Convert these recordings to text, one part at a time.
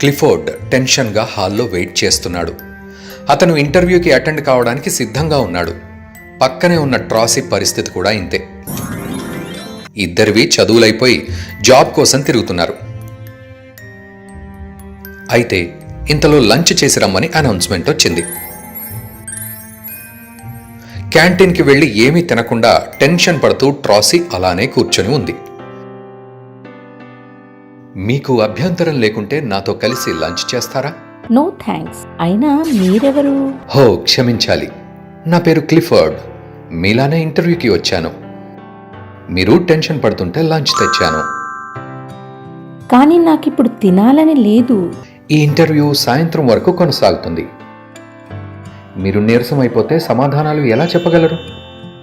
Clifford టెన్షన్గా హాల్లో wait చేస్తున్నాడు. అతను ఇంటర్వ్యూకి అటెండ్ కావడానికి సిద్ధంగా ఉన్నాడు. పక్కనే ఉన్న ట్రాసీ పరిస్థితి కూడా ఇంతే. ఇద్దరివి చదువులైపోయి జాబ్ కోసం తిరుగుతున్నారు. అయితే ఇంతలో లంచ్ చేసి రమ్మని అనౌన్స్మెంట్ వచ్చింది. క్యాంటీన్కి వెళ్ళి ఏమీ తినకుండా టెన్షన్ పడుతూ ట్రాసీ అలానే కూర్చొని ఉంది. మీకు అభ్యంతరం లేకుంటే నాతో కలిసి లంచ్ చేస్తారా? నో థ్యాంక్స్ అయినా మీరెవరు? హో క్షమించాలి. నా పేరు క్లిఫర్డ్. మీలానే ఇంటర్వ్యూకి వచ్చాను. మీరు టెన్షన్ పడుతుంటే లంచ్ తెచ్చాను. కానీ నాకిప్పుడు తినాలని లేదు. ఈ ఇంటర్వ్యూ సాయంత్రం వరకు కొనసాగుతుంది. మీరు నీరసం అయిపోతే సమాధానాలు ఎలా చెప్పగలరు?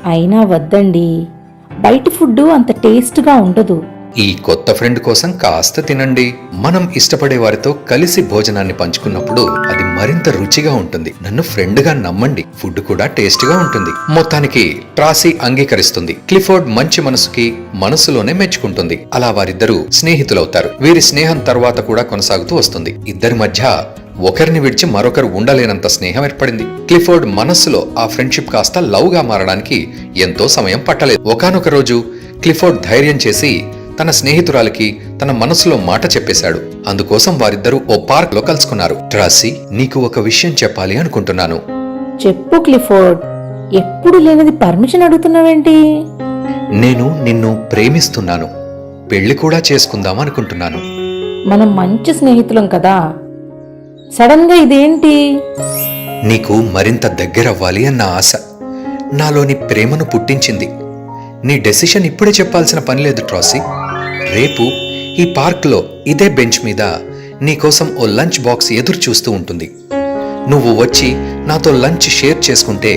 అయినా వద్దండి. బయట ఫుడ్ అంత టేస్ట్గా ఉండదు. ఈ కొత్త ఫ్రెండ్ కోసం కాస్త తినండి. మనం ఇష్టపడే వారితో కలిసి భోజనాన్ని పంచుకున్నప్పుడు అది మరింత రుచిగా ఉంటుంది. నన్ను ఫ్రెండ్గా నమ్మండి. ఫుడ్ కూడా టేస్ట్గా ఉంటుంది. మొత్తానికి ట్రాసీ అంగీకరిస్తుంది. క్లిఫోర్డ్ మంచి మనసుకి మనసులోనే మెచ్చుకుంటుంది. అలా వారిద్దరూ స్నేహితులవుతారు. వీరి స్నేహం తర్వాత కూడా కొనసాగుతూ వస్తుంది. ఇద్దరి మధ్య ఒకరిని విడిచి మరొకరు ఉండలేనంత స్నేహం ఏర్పడింది. క్లిఫోర్డ్ మనస్సులో ఆ ఫ్రెండ్షిప్ కాస్త లవ్గా మారడానికి ఎంతో సమయం పట్టలేదు. ఒకానొక రోజు క్లిఫోర్డ్ ధైర్యం చేసి తన స్నేహితురాలికి తన మనసులో మాట చెప్పేశాడు. అందుకోసం వారిద్దరూ ఓ పార్క్లో కలుసుకున్నారు. ట్రాసీ నీకు ఒక విషయం చెప్పాలి అనుకుంటున్నాను. చెప్పు క్లిఫోర్డ్. ఎప్పుడు లేనిది పర్మిషన్ అడుగుతున్నావేంటి? నేను నిన్ను ప్రేమిస్తున్నాను. పెళ్ళి కూడా చేసుకుందాం అనుకుంటున్నాను. మనం మంచి స్నేహితులం కదా. సడన్గా ఇదేంటి? నీకు మరింత దగ్గరవ్వాలి అన్న ఆశ నాలోని ప్రేమను పుట్టించింది. నీ డెసిషన్ ఇప్పుడే చెప్పాల్సిన పని లేదు ట్రాసీ. రేపు ఈ పార్క్లో ఇదే బెంచ్ మీద నీకోసం ఓ లంచ్ బాక్స్ ఎదురు చూస్తూ ఉంటుంది. నువ్వు వచ్చి నాతో లంచ్ షేర్ చేసుకుంటే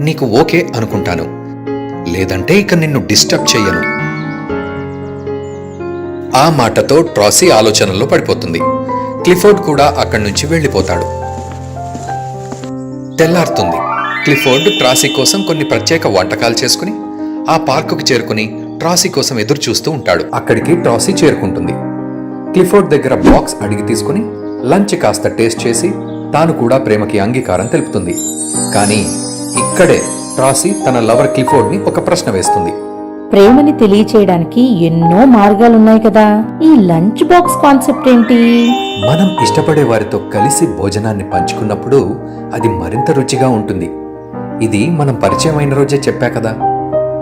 నీకు ఓకే అనుకుంటాను. లేదంటే ఇక నిన్ను డిస్టర్బ్ చెయ్యను. ఆ మాటతో ట్రాసీ ఆలోచనల్లో పడిపోతుంది. క్లిఫోర్డ్ కూడా అక్కడి నుంచి వెళ్ళిపోతాడు. తెల్లారుతుంది. క్లిఫోర్డ్ ట్రాసీ కోసం కొన్ని ప్రత్యేక వంటకాలు చేసుకుని ఆ పార్కుకు చేరుకుని ట్రాసీ కోసం ఎదురు చూస్తూ ఉంటాడు. అక్కడికి ట్రాసీ చేరుకుంటుంది. క్లిఫోర్డ్ దగ్గర బాక్స్ అడిగి తీసుకుని లంచ్ కాస్త టేస్ట్ చేసి తాను కూడా ప్రేమకి అంగీకారం తెలుపుతుంది. కానీ ఇక్కడే ట్రాసీ తన లవర్ క్లిఫోర్డ్ని ఒక ప్రశ్న వేస్తుంది. ప్రేమని తెలియచేయడానికి ఎన్నో మార్గాలున్నాయి కదా. ఈ లంచ్ బాక్స్ కాన్సెప్ట్ ఏంటి? మనం ఇష్టపడే వారితో కలిసి భోజనాన్ని పంచుకున్నప్పుడు అది మరింత రుచిగా ఉంటుంది. ఇది మనం పరిచయం అయిన రోజే చెప్పా కదా.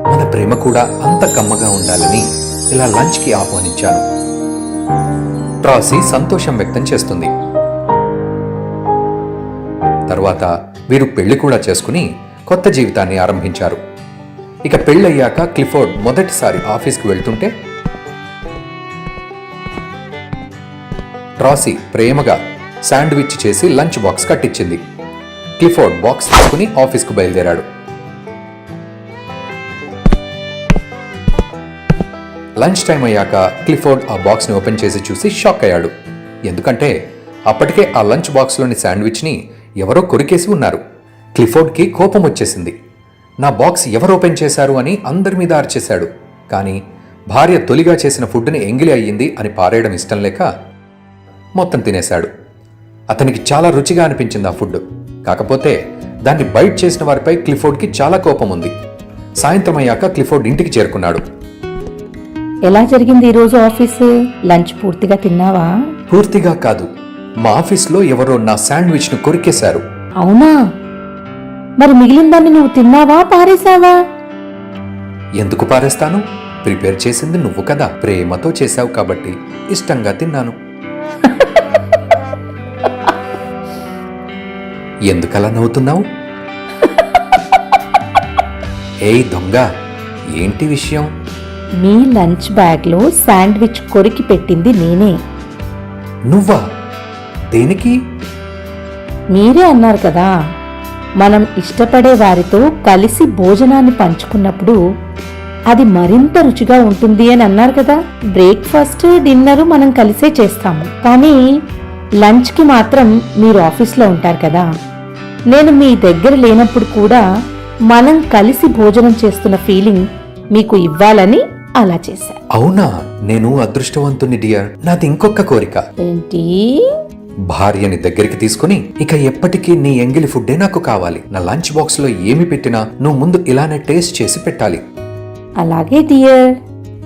మన ప్రేమ కూడా అంత కమ్మగా ఉండాలని ఇలా లంచ్కి ఆహ్వానించాను. ట్రాసీ సంతోషం వ్యక్తం చేస్తుంది. తర్వాత వీరు పెళ్ళి కూడా చేసుకుని కొత్త జీవితాన్ని ఆరంభించారు. ఇక పెళ్ళయ్యాక క్లిఫోర్డ్ మొదటిసారి ఆఫీస్కి వెళ్తుంటే ట్రాసీ ప్రేమగా శాండ్విచ్ చేసి లంచ్ బాక్స్ కట్టించింది. క్లిఫోర్డ్ బాక్స్ తీసుకుని ఆఫీస్కు బయలుదేరాడు. లంచ్ టైం అయ్యాక క్లిఫోర్డ్ ఆ బాక్స్ని ఓపెన్ చేసి చూసి షాక్ అయ్యాడు. ఎందుకంటే అప్పటికే ఆ లంచ్ బాక్స్లోని శాండ్విచ్ని ఎవరో కొరికేసి ఉన్నారు. క్లిఫోర్డ్కి కోపం వచ్చేసింది. నా బాక్స్ ఎవరు ఓపెన్ చేశారు అని అందరి మీద అరిచేశాడు కానీ భార్య తొలిగా చేసిన ఫుడ్ని ఎంగిలి అయ్యింది అని పారేయడం ఇష్టం లేక మొత్తం తినేశాడు. అతనికి చాలా రుచిగా అనిపించింది ఆ ఫుడ్. కాకపోతే దాన్ని బైట్ చేసిన వారిపై క్లిఫోర్డ్కి చాలా కోపం ఉంది. సాయంత్రం అయ్యాక క్లిఫోర్డ్ ఇంటికి చేరుకున్నాడు. ఎలా జరిగింది ఈరోజు ఆఫీసు? లంచ్ పూర్తిగా తిన్నావా? పూర్తిగా కాదు. మా ఆఫీస్లో ఎవరో నా శాండ్విచ్ను కొరికేశారు. అవునా? మరి మిగిలిన దాన్ని నువ్వు తిన్నావా పారేశావా? ఎందుకు పారేస్తాను? ప్రిపేర్ చేసింది నువ్వు కదా. ప్రేమతో చేశావు కాబట్టి ఇష్టంగా తిన్నాను. ఎందుకలా నవ్వుతున్నావు? ఏయ్ దొంగ ఏంటి విషయం? మీ లంచ్ బ్యాగ్లో శాండ్విచ్ కొరికి పెట్టింది నేనే. నువ్వా? దేనికి? మీరే అన్నారు కదా మనం ఇష్టపడే వారితో కలిసి భోజనాన్ని పంచుకున్నప్పుడు అది మరింత రుచిగా ఉంటుంది అని అన్నారు కదా. బ్రేక్ఫాస్ట్ డిన్నర్ మనం కలిసే చేస్తాము. కానీ లంచ్కి మాత్రం మీరు ఆఫీస్లో ఉంటారు కదా. నేను మీ దగ్గర లేనప్పుడు కూడా మనం కలిసి భోజనం చేస్తున్న ఫీలింగ్ మీకు ఇవ్వాలని అలా చేశా. అవునా? నేను అదృష్టవంతుని డియర్. నాది ఇంకొక కోరిక. ఏంటి? భార్యని దగ్గరికి తీసుకుని ఇక ఎప్పటికీ నీ ఎంగిలి ఫుడ్డే నాకు కావాలి. నా లంచ్ బాక్స్లో ఏమి పెట్టినా నువ్వు ముందు ఇలానే టేస్ట్ చేసి పెట్టాలి. అలాగే డియర్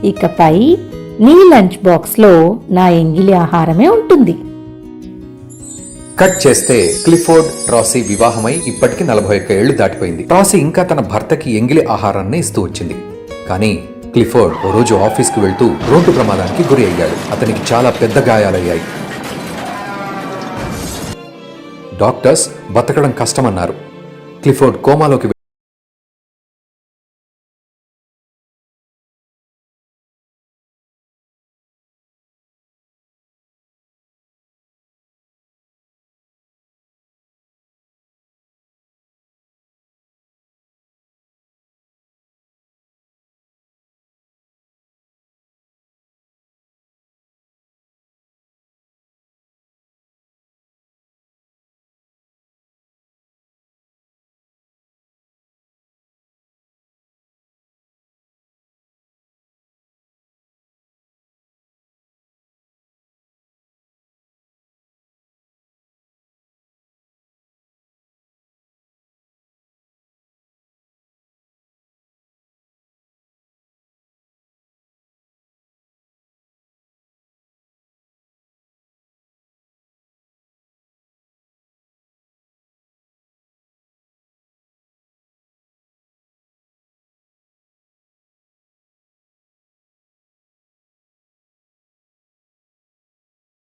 ఇకపై నీ లంచ్ బాక్స్లో నా ఎంగిలి ఆహారమే ఉంటుంది. కట్ చేస్తే క్లిఫోర్డ్ ట్రాసీ వివాహమై ఇప్పటికి నలభై ఒక్క ఏళ్ళు దాటిపోయింది. ట్రాసీ ఇంకా తన భర్తకి ఎంగిలి ఆహారాన్ని ఇస్తూ వచ్చింది. కానీ క్లిఫోర్డ్ ఓ రోజు ఆఫీస్కి వెళ్తూ రోడ్డు ప్రమాదానికి గురి అయ్యాడు. అతనికి చాలా పెద్ద గాయాలయ్యాయి. డాక్టర్స్ బతకడం కష్టమన్నారు. క్లిఫోర్డ్ కోమాలోకి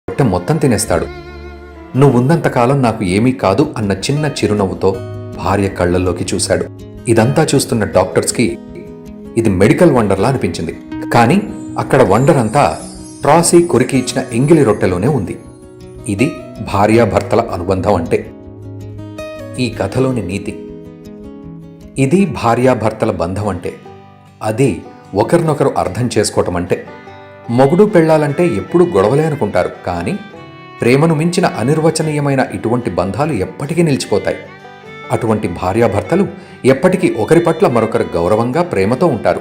పొట్ట మొత్తం తినేస్తాడు. నువ్వున్నంతకాలం నాకు ఏమీ కాదు అన్న చిన్న చిరునవ్వుతో భార్య కళ్ళల్లోకి చూశాడు. ఇదంతా చూస్తున్న డాక్టర్స్కి ఇది మెడికల్ వండర్లా అనిపించింది. కానీ అక్కడ వండర్ అంతా ట్రాసీ కొరికి ఇచ్చిన ఎంగిలి రొట్టెలోనే ఉంది. ఇది భార్యాభర్తల అనుబంధం అంటే. ఈ కథలోని నీతి. ఇది భార్యాభర్తల బంధం అంటే. అది ఒకరినొకరు అర్థం చేసుకోవటం అంటే. మొగుడు పెళ్ళాలంటే ఎప్పుడూ గొడవలే అనుకుంటారు కానీ ప్రేమను మించిన అనిర్వచనీయమైన ఇటువంటి బంధాలు ఎప్పటికీ నిలిచిపోతాయి. అటువంటి భార్యాభర్తలు ఎప్పటికీ ఒకరి పట్ల మరొకరు గౌరవంగా ప్రేమతో ఉంటారు.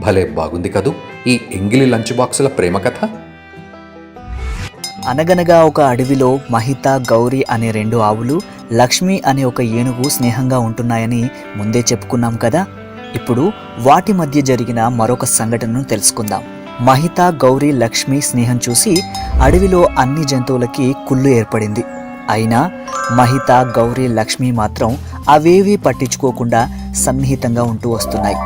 భలే బాగుంది కదూ ఈ ఎంగిలి లంచ్ బాక్సుల ప్రేమ కథ. అనగనగా ఒక అడవిలో మహిత గౌరీ అనే రెండు ఆవులు లక్ష్మి అనే ఒక ఏనుగు స్నేహంగా ఉంటున్నాయని ముందే చెప్పుకున్నాం కదా. ఇప్పుడు వాటి మధ్య జరిగిన మరొక సంఘటనను తెలుసుకుందాం. మహిత గౌరీ లక్ష్మి స్నేహం చూసి అడవిలో అన్ని జంతువులకి కుళ్ళు ఏర్పడింది. అయినా మహిత గౌరీ లక్ష్మి మాత్రం అవేవీ పట్టించుకోకుండా సన్నిహితంగా ఉంటూ వస్తున్నాయి.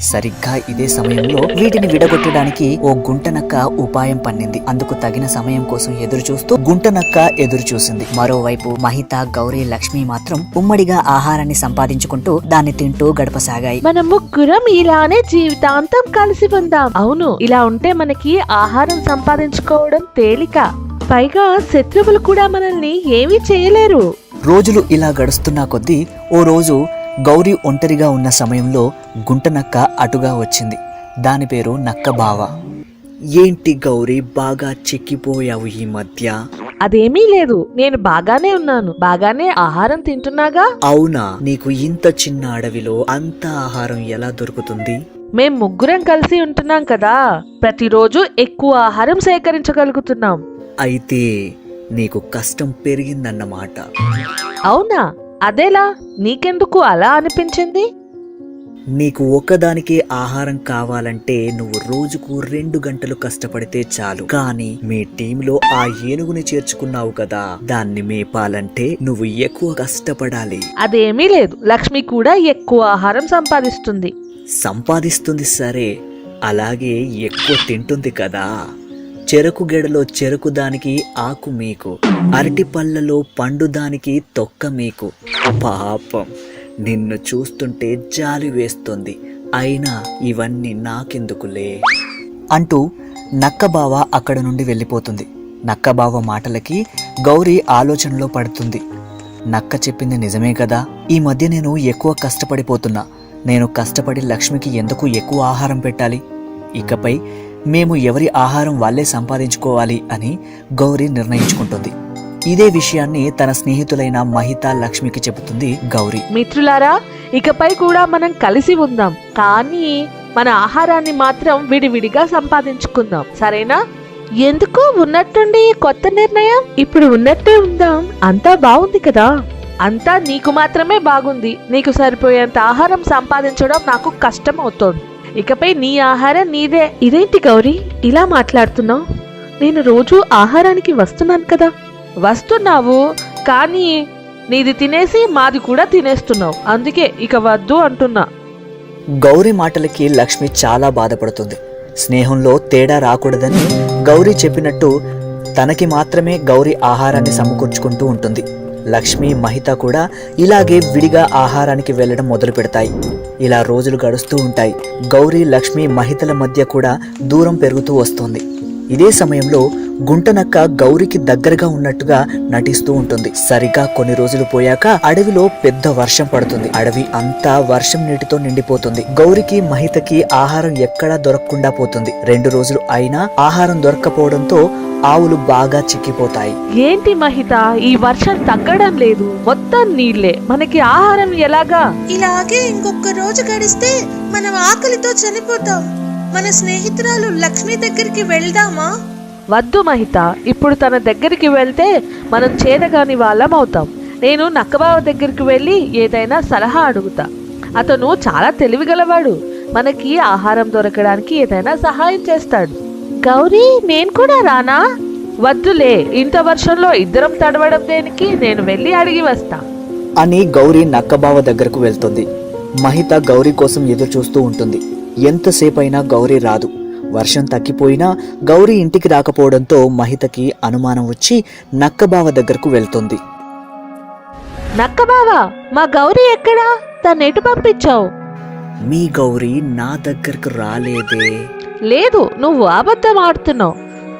సరిగ్గా ఇదే సమయంలో వీటిని విడగొట్టడానికి ఓ గుంటనక్క ఉపాయం పన్నింది. అందుకు తగిన సమయం కోసం ఎదురు చూస్తూ గుంటనక్క ఎదురు చూసింది మరోవైపు మహిత గౌరీ లక్ష్మి మాత్రం ఉమ్మడిగా ఆహారాన్ని సంపాదించుకుంటూ దాన్ని తింటూ గడపసాగాయి. మన ముగ్గురం ఇలానే జీవితాంతం కలిసి ఉందాం. అవును ఇలా ఉంటే మనకి ఆహారం సంపాదించుకోవడం తేలిక. పైగా శత్రువులు కూడా మనల్ని ఏమీ చేయలేరు. రోజులు ఇలా గడుస్తున్న కొద్దీ ఓ రోజు గౌరీ ఒంటరిగా ఉన్న సమయంలో గుంటనక్క అటుగా వచ్చింది. దాని పేరు నక్క బావ. ఏంటి గౌరీ బాగా చిక్కిపోయావు ఈ మధ్య? అదేమీ లేదు. నేను బాగానే ఉన్నాను. బాగానే ఆహారం తింటున్నాగా? అవునా? నీకు ఇంత చిన్న అడవిలో అంత ఆహారం ఎలా దొరుకుతుంది? మేం ముగ్గురం కలిసి ఉంటున్నాం కదా. ప్రతిరోజు ఎక్కువ ఆహారం సేకరించగలుగుతున్నాం. అయితే నీకు కష్టం పెరిగిందన్నమాట. అవునా? అదేలా నీకెందుకు అలా అనిపించింది? నీకు ఒక్కదానికే ఆహారం కావాలంటే నువ్వు రోజుకు రెండు గంటలు కష్టపడితే చాలు. కానీ మీ టీంలో ఆ ఏనుగుని చేర్చుకున్నావు కదా దాన్ని మేపాలంటే నువ్వు ఎక్కువ కష్టపడాలి. అదేమీ లేదు. లక్ష్మి కూడా ఎక్కువ ఆహారం సంపాదిస్తుంది. సంపాదిస్తుంది సరే అలాగే ఎక్కువ తింటుంది కదా. చెరకు గెడలో చెరకు దానికి ఆకు మీకు. అరటి పళ్ళలో పండు దానికి తొక్క మీకు. పాపం నిన్ను చూస్తుంటే జాలి వేస్తుంది. అయినా ఇవన్నీ నాకెందుకులే? అంటూ నక్కబావ అక్కడ నుండి వెళ్ళిపోతుంది. నక్కబావ మాటలకి గౌరీ ఆలోచనలో పడుతుంది. నక్క చెప్పింది నిజమే కదా? ఈ మధ్య నేను ఎక్కువ కష్టపడిపోతున్నా. నేను కష్టపడి లక్ష్మికి ఎందుకు ఎక్కువ ఆహారం పెట్టాలి? ఇకపై మేము ఎవరి ఆహారం వాళ్ళే సంపాదించుకోవాలి అని గౌరీ నిర్ణయించుకుంటుంది. ఇదే విషయాన్ని తన స్నేహితులైన మహిత లక్ష్మికి చెబుతుంది గౌరీ. మిత్రులారా ఇకపై కూడా మనం కలిసి ఉందాం. కానీ మన ఆహారాన్ని మాత్రం విడివిడిగా సంపాదించుకుందాం. సరేనా? ఎందుకు ఉన్నట్టుండి కొత్త నిర్ణయం? ఇప్పుడు ఉన్నట్టే ఉందాం. అంతా బాగుంది కదా? అంతా నీకు మాత్రమే బాగుంది. నీకు సరిపోయేంత ఆహారం సంపాదించడం నాకు కష్టం అవుతోంది ఇకపై నీ ఆహారం నీదే. ఇదేంటి గౌరీ? ఇలా మాట్లాడుతున్నావు? నేను రోజు ఆహారానికి వస్తున్నాను కదా. వస్తున్నావు కానీ నీది తినేసి మాది కూడా తినేస్తున్నావు. అందుకే ఇక వద్దు అంటున్నా. గౌరీ మాటలకి లక్ష్మి చాలా బాధపడుతుంది. స్నేహంలో తేడా రాకూడదని గౌరీ చెప్పినట్టు తనకి మాత్రమే గౌరీ ఆహారాన్ని సమకూర్చుకుంటూ ఉంటుంది. లక్ష్మి మహిత కూడా ఇలాగే విడిగా ఆహారానికి వెళ్ళడం మొదలు పెడతాయి. ఇలా రోజులు గడుస్తూ ఉంటాయి. గౌరీ లక్ష్మి మహితల మధ్య కూడా దూరం పెరుగుతూ వస్తుంది. ఇదే సమయంలో గుంటనక్క గౌరికి దగ్గరగా ఉన్నట్టుగా నటిస్తూ ఉంటుంది. సరిగా కొన్ని రోజులు పోయాక అడవిలో పెద్ద వర్షం పడుతుంది. అడవి అంతా వర్షం నీటితో నిండిపోతుంది. గౌరికి మహితకి ఆహారం ఎక్కడా దొరకకుండా పోతుంది. రెండు రోజులు అయినా ఆహారం దొరక్కపోవడంతో ఆవులు బాగా చిక్కిపోతాయి. ఏంటి మహిత? ఈ వర్షం తగ్గడం లేదు. మొత్తం నీళ్ళే. మనకి ఆహారం ఎలాగా? ఇలాగే ఇంకొక రోజు గడిస్తే మనం ఆకలితో చనిపోతాం. మన స్నేహితురాలు లక్ష్మి దగ్గరికి వెళ్దామా? వద్దు మహిత ఇప్పుడు తన దగ్గరికి వెళ్తే మనం చేదగాని వాళ్ళం అవుతాం. నేను నక్కబావ దగ్గరికి వెళ్ళి ఏదైనా సలహా అడుగుతా. అతను చాలా తెలివిగలవాడు. మనకి ఆహారం దొరకడానికి ఏదైనా సహాయం చేస్తాడు. గౌరీ నేను కూడా రానా? వద్దులే ఇంత వర్షంలో ఇద్దరం తడవడం దేనికి? నేను వెళ్ళి అడిగి వస్తా. అని గౌరీ నక్కబావ దగ్గరకు వెళ్తుంది. మహిత గౌరీ కోసం ఎదురు చూస్తూ ఉంటుంది. ఎంతసేపైనా గౌరీ రాదు. వర్షం తగ్గిపోయినా గౌరీ ఇంటికి రాకపోవడంతో మహితకి అనుమానం వచ్చి నక్కబావ దగ్గరకు వెళ్తుంది. నక్కబావా మా గౌరీ ఎక్కడా? తను ఎటు పంపించావు? మీ గౌరీ నా దగ్గరకు రాలేదే. లేదు నువ్వు అబద్ధం ఆడుతున్నావు.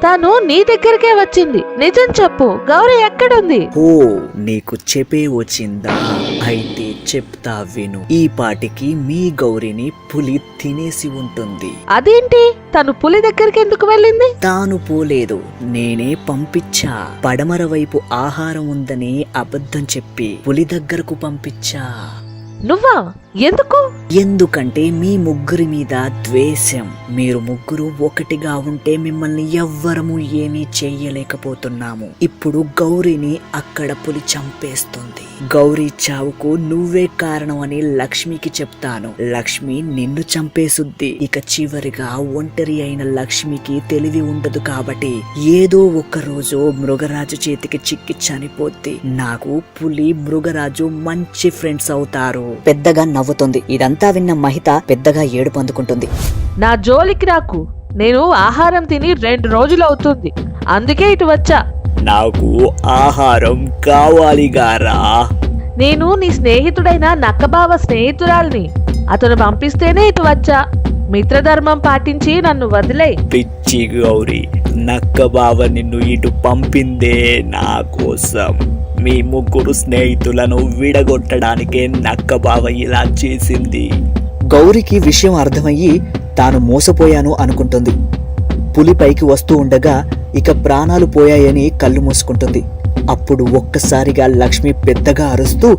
తను నీ దగ్గరికే వచ్చింది. నిజం చెప్పు గౌరీ ఎక్కడుంది? ఓ నీకు చెప్పే వచ్చిందా? అయితే చెప్తా విను. ఈ పాటికి మీ గౌరిని పులి తినేసి ఉంటుంది. అదేంటి? తను పులి దగ్గరికి ఎందుకు వెళ్ళింది? తాను పోలేదు. నేనే పంపించా. పడమర వైపు ఆహారం ఉందని అబద్ధం చెప్పి పులి దగ్గరకు పంపించా. నువ్వా? ఎందుకు? ఎందుకంటే మీ ముగ్గురి మీద ద్వేషం. మీరు ముగ్గురు ఒకటిగా ఉంటే మిమ్మల్ని ఎవ్వరము ఏమీ చెయ్యలేకపోతున్నాము. ఇప్పుడు గౌరీని అక్కడ పులి చంపేస్తుంది. గౌరీ చావుకు నువ్వే కారణం అని లక్ష్మికి చెప్తాను. లక్ష్మి నిన్ను చంపేసుద్ది. ఇక చివరిగా ఒంటరి అయిన లక్ష్మికి తెలివి ఉండదు కాబట్టి ఏదో ఒక రోజు మృగరాజు చేతికి చిక్కి చనిపోద్ది. నాకు పులి మృగరాజు మంచి ఫ్రెండ్స్ అవుతారు. పెద్దగా నవ్వుతుంది. ఇదంతా విన్న మహిత పెద్దగా ఏడుపు అందుకుంటుంది. నా జోలికి రాకు. నేను ఆహారం తిని రెండు రోజులు అవుతుంది. అందుకే ఇటు వచ్చా. నాకు ఆహారం కావాలి గారా నేను నీ స్నేహితుడైన నక్కబావ స్నేహితురాల్ని. అతను పంపిస్తేనే ఇటు వచ్చా. మిత్రధర్మం పాటించి నన్ను వదిలే. పిచ్చి గౌరి నక్క బావ నిన్ను ఇటు పంపిందే నా కోసం. మీ ముగ్గురు స్నేహితులను విడగొట్టడానికే నక్క బావ ఇలా చేసింది. గౌరికి విషయం అర్థమయ్యి తాను మోసపోయాను అనుకుంటుంది. పులి పైకి వస్తూ ఉండగా ఇక ప్రాణాలు పోయాయని కళ్ళు మూసుకుంటుంది. అప్పుడు ఒక్కసారిగా లక్ష్మి పెద్దగా అరుస్తూ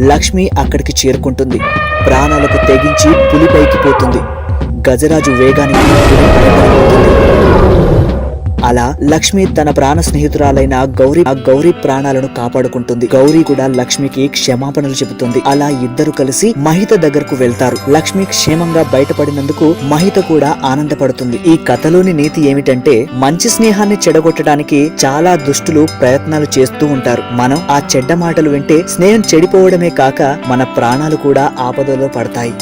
లక్ష్మి అక్కడికి చేరుకుంటుంది. ప్రాణాలకు తెగించి పులి పైకి పోతుంది. గజరాజు వేగానికి అలా లక్ష్మి తన ప్రాణ స్నేహితురాలైన గౌరీ ఆ గౌరీ ప్రాణాలను కాపాడుకుంటుంది. గౌరీ కూడా లక్ష్మికి క్షమాపణలు చెబుతుంది. అలా ఇద్దరు కలిసి మహిత దగ్గరకు వెళ్తారు. లక్ష్మి క్షేమంగా బయటపడినందుకు మహిత కూడా ఆనందపడుతుంది. ఈ కథలోని నీతి ఏమిటంటే మంచి స్నేహాన్ని చెడగొట్టడానికి చాలా దుష్టులు ప్రయత్నాలు చేస్తూ ఉంటారు. మనం ఆ చెడ్డ మాటలు వింటే స్నేహం చెడిపోవడమే కాక మన ప్రాణాలు కూడా ఆపదలో పడతాయి.